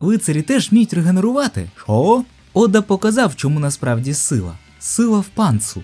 Лицарі теж вміють регенерувати. Що? Ода показав, чому насправді сила. Сила в панцу.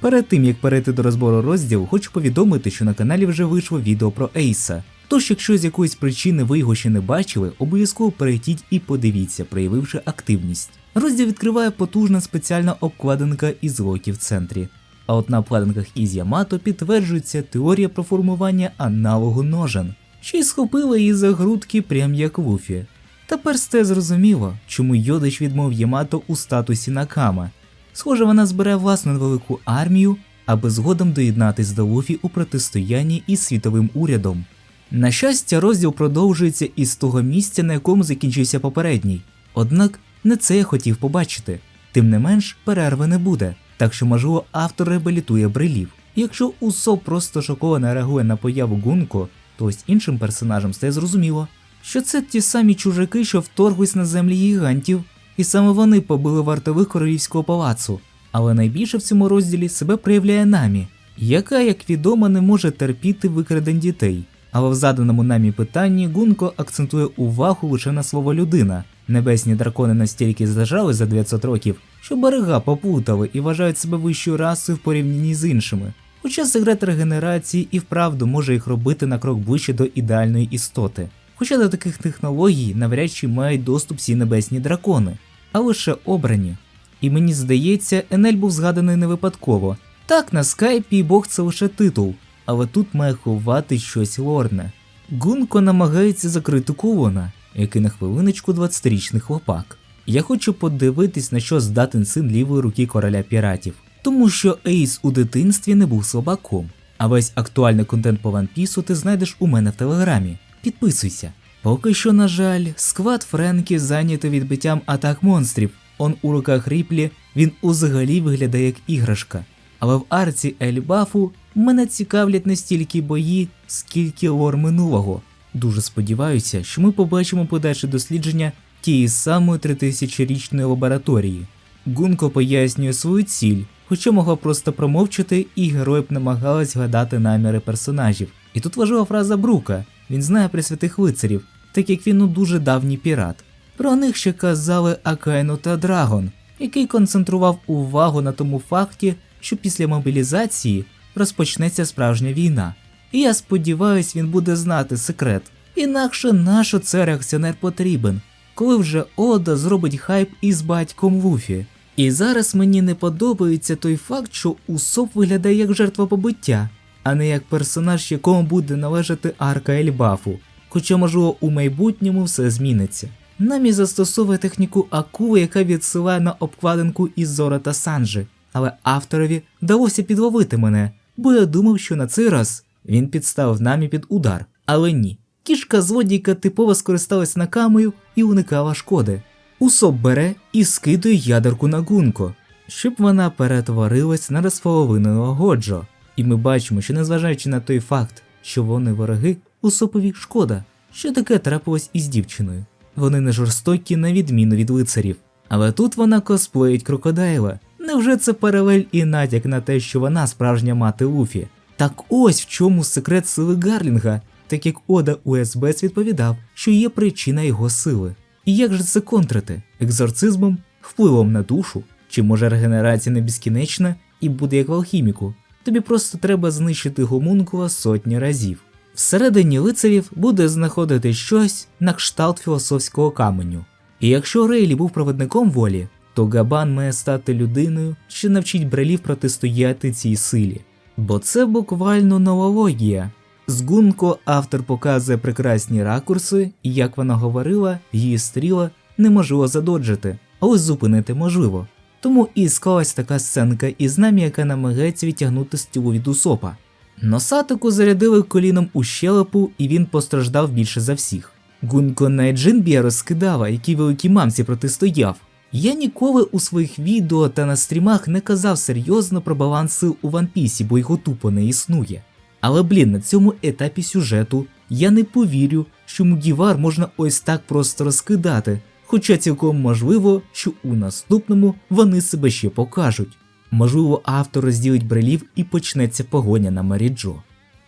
Перед тим як перейти до розбору розділу, хочу повідомити, що на каналі вже вийшло відео про Ейса. Тож, якщо з якоїсь причини ви його ще не бачили, обов'язково перейдіть і подивіться, проявивши активність. Розділ відкриває потужна спеціальна обкладинка із локі в центрі. А от на обкладинках із Ямато підтверджується теорія про формування аналогу ножен, що й схопила її за грудки прям як Луфі. Тепер стає зрозуміло, чому Йодич відмов Ямато у статусі Накама. Схоже, вона збере власну невелику армію, аби згодом доєднатись до Луфі у протистоянні із світовим урядом. На щастя, розділ продовжується із того місця, на якому закінчився попередній. Однак не це я хотів побачити. Тим не менш, перерви не буде, так що, можливо, автор реабілітує брилів. Якщо Усо просто шоковано реагує на появу Гунко, то ось іншим персонажам стає зрозуміло, що це ті самі чужаки, що вторглись на землі гігантів, і саме вони побили вартових королівського палацу. Але найбільше в цьому розділі себе проявляє Намі, яка, як відомо, не може терпіти викрадень дітей. Але в заданому намі питанні Гунко акцентує увагу лише на слово людина. Небесні дракони настільки зажали за 900 років, що берега попутали і вважають себе вищою расою в порівнянні з іншими. Хоча секрет регенерації і вправду може їх робити на крок ближче до ідеальної істоти. Хоча до таких технологій навряд чи мають доступ всі небесні дракони, а лише обрані. І мені здається, Енель був згаданий не випадково. Так, на скайпі Бог це лише титул, але тут має ховати щось лорне. Гунко намагається закрити Кулона, який на хвилиночку 20-річний хлопак. Я хочу подивитись, на що здатен син лівої руки короля піратів, тому що Ейс у дитинстві не був слабаком. А весь актуальний контент по One Piece ти знайдеш у мене в телеграмі. Підписуйся. Поки що, на жаль, сквад Френкі зайнятий відбиттям атак монстрів. Он у руках Ріплі він узагалі виглядає як іграшка. Але в арці Ельбафу мене цікавлять не стільки бої, скільки лор минулого. Дуже сподіваюся, що ми побачимо подальше дослідження тієї самої 3000-річної лабораторії. Гунко пояснює свою ціль, хоча могла просто промовчати, і герої б намагались гадати наміри персонажів. І тут важлива фраза Брука: він знає про святих лицарів, так як він ну дуже давній пірат. Про них ще казали Акайну та Драгон, який концентрував увагу на тому факті, що після мобілізації розпочнеться справжня війна. І я сподіваюсь, він буде знати секрет. Інакше нащо це реакціонер потрібен, коли вже Ода зробить хайп із батьком Луфі. І зараз мені не подобається той факт, що Усоп виглядає як жертва побиття, а не як персонаж, якому буде належати арка Ельбафу. Хоча, можливо, у майбутньому все зміниться. Намі застосовує техніку Акули, яка відсилає на обкладинку із Зора та Санджи, але авторові вдалося підловити мене, бо я думав, що на цей раз він підставив намі під удар. Але ні. Кішка злодійка типово скористалась накамою і уникала шкоди. Усоп бере і скидує ядерку на гунко, щоб вона перетворилась на розполовиненого Годжо. І ми бачимо, що незважаючи на той факт, що вони вороги, Усопові шкода, що таке трапилось із дівчиною. Вони не жорстокі на відміну від лицарів. Але тут вона косплеїть крокодайла. Невже це паралель і натяк на те, що вона справжня мати Луфі? Так ось в чому секрет сили Гарлінга, так як Ода УСБС відповідав, що є причина його сили. І як же це контрити? Екзорцизмом, впливом на душу? Чи може регенерація не безкінечна і буде як в алхіміку? Тобі просто треба знищити гомункула сотні разів. Всередині лицарів буде знаходити щось на кшталт філософського каменю. І якщо Рейлі був провідником волі, то Габан має стати людиною, що навчить брелів протистояти цій силі. Бо це буквально новологія. Гунко автор показує прекрасні ракурси, і як вона говорила, її стріла неможливо задоджити, а ось зупинити можливо. Тому і склалась така сценка із нами, яка намагається відтягнути стілу від усопа. Носатику зарядили коліном у щелепу, і він постраждав більше за всіх. Гунко Найджинбія розкидала, якій великій мамці протистояв. Я ніколи у своїх відео та на стрімах не казав серйозно про баланс сил у ванпісі, бо його тупо не існує. Але блін, на цьому етапі сюжету я не повірю, що Мудівар можна ось так просто розкидати, хоча цілком можливо, що у наступному вони себе ще покажуть. Можливо, автор розділить брелів і почнеться погоня на Маріджо.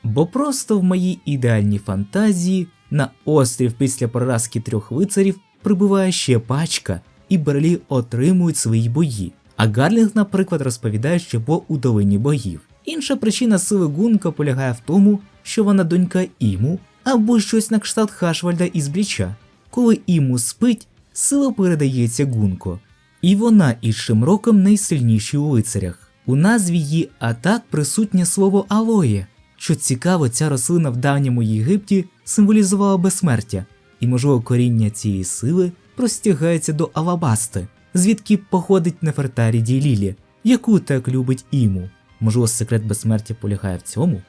Бо просто в моїй ідеальній фантазії на острів після поразки трьох лицарів прибуває ще пачка, і Берлі отримують свої бої. А Гарлінг, наприклад, розповідає, що був у долині богів. Інша причина сили Гунка полягає в тому, що вона донька Іму або щось на кшталт Хашвальда із Бліча. Коли Іму спить, сила передається Гунко. І вона із Шимроком найсильніші у лицарях. У назві її атак присутнє слово алоє. Що цікаво, ця рослина в давньому Єгипті символізувала безсмертя, і можливо коріння цієї сили простягається до Алабасти, звідки походить Нефертарі Ділілі, яку так любить Іму. Можливо, секрет безсмертя полягає в цьому?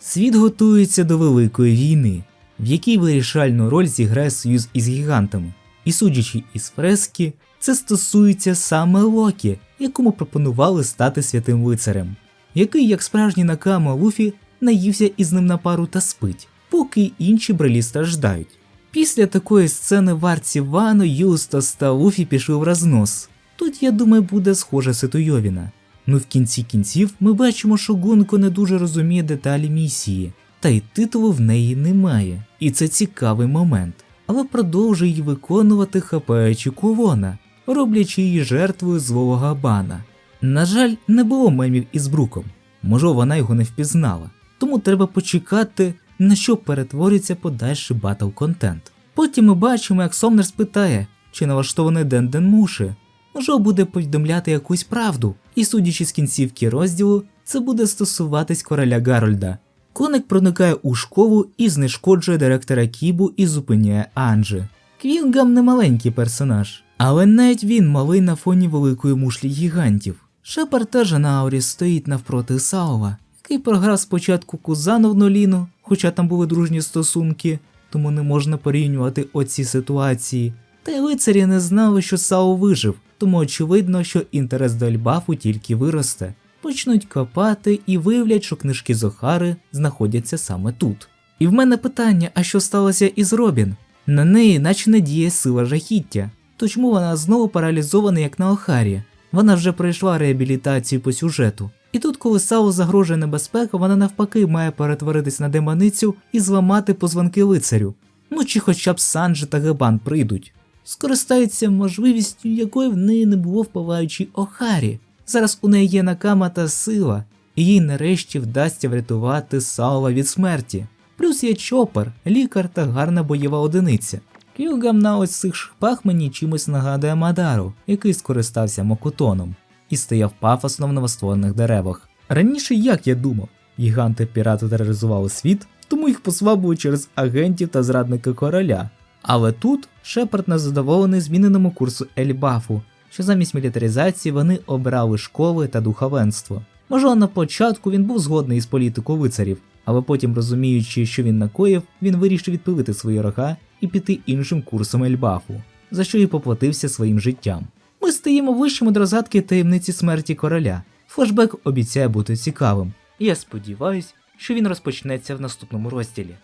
Світ готується до великої війни, в якій вирішальну роль зіграє союз із гігантами. І судячи із фрески, це стосується саме Локі, якому пропонували стати святим лицарем, який, як справжній накама Луфі, наївся із ним на пару та спить, поки інші брелі страждають. Після такої сцени в арці Вано, Юстас та Луфі пішли в рознос. Тут, я думаю, буде схожа Ситуйовіна. Ну в кінці кінців ми бачимо, що Гунко не дуже розуміє деталі місії, та й титулу в неї немає. І це цікавий момент, але продовжує її виконувати хапаючи колона, роблячи її жертвою злого габана. На жаль, не було мемів із Бруком, може вона його не впізнала, тому треба почекати, на що перетвориться подальший батл контент. Потім ми бачимо, як Сомнер спитає, чи налаштований Денден Муши. Можливо, буде повідомляти якусь правду, і судячи з кінцівки розділу, це буде стосуватись короля Гарольда. Коник проникає у школу і знешкоджує директора Кібу і зупиняє Анджі. Квінгам не маленький персонаж, але навіть він малий на фоні великої мушлі гігантів. Шепард теж на аурі стоїть навпроти Саова, який програв спочатку Кузану в Ноліну, хоча там були дружні стосунки, тому не можна порівнювати оці ситуації. Та й лицарі не знали, що Сао вижив, тому очевидно, що інтерес до Альбафу тільки виросте. Почнуть копати і виявлять, що книжки Зохари знаходяться саме тут. І в мене питання: а що сталося із Робін? На неї наче не діє сила жахіття, то чому вона знову паралізована, як на Охарі? Вона вже пройшла реабілітацію по сюжету. І тут, коли Сау загрожує небезпека, вона навпаки має перетворитись на демоницю і зламати позвонки лицарю. Ну чи хоча б Санджи та Гебан прийдуть. Скористаються можливістю, якої в неї не було в палаючій Охарі. Зараз у неї є накама та сила, і їй нарешті вдасться врятувати Саула від смерті. Плюс є чопер, лікар та гарна бойова одиниця. Кюгам на ось цих шипах мені чимось нагадує Мадару, який скористався Мокутоном і стояв пафосно в новостворених деревах. Раніше, як я думав, гіганти пірати тероризували світ, тому їх послабили через агентів та зрадника короля. Але тут Шепард незадоволений зміненому курсу Ельбафу, що замість мілітаризації вони обрали школи та духовенство. Можливо, на початку він був згодний із політикою лицарів, але потім, розуміючи, що він накоїв, він вирішив відпилити свої рога і піти іншим курсом Ельбафу, за що і поплатився своїм життям. Ми стаємо вищими до розгадки таємниці смерті короля. Флешбек обіцяє бути цікавим, я сподіваюся, що він розпочнеться в наступному розділі.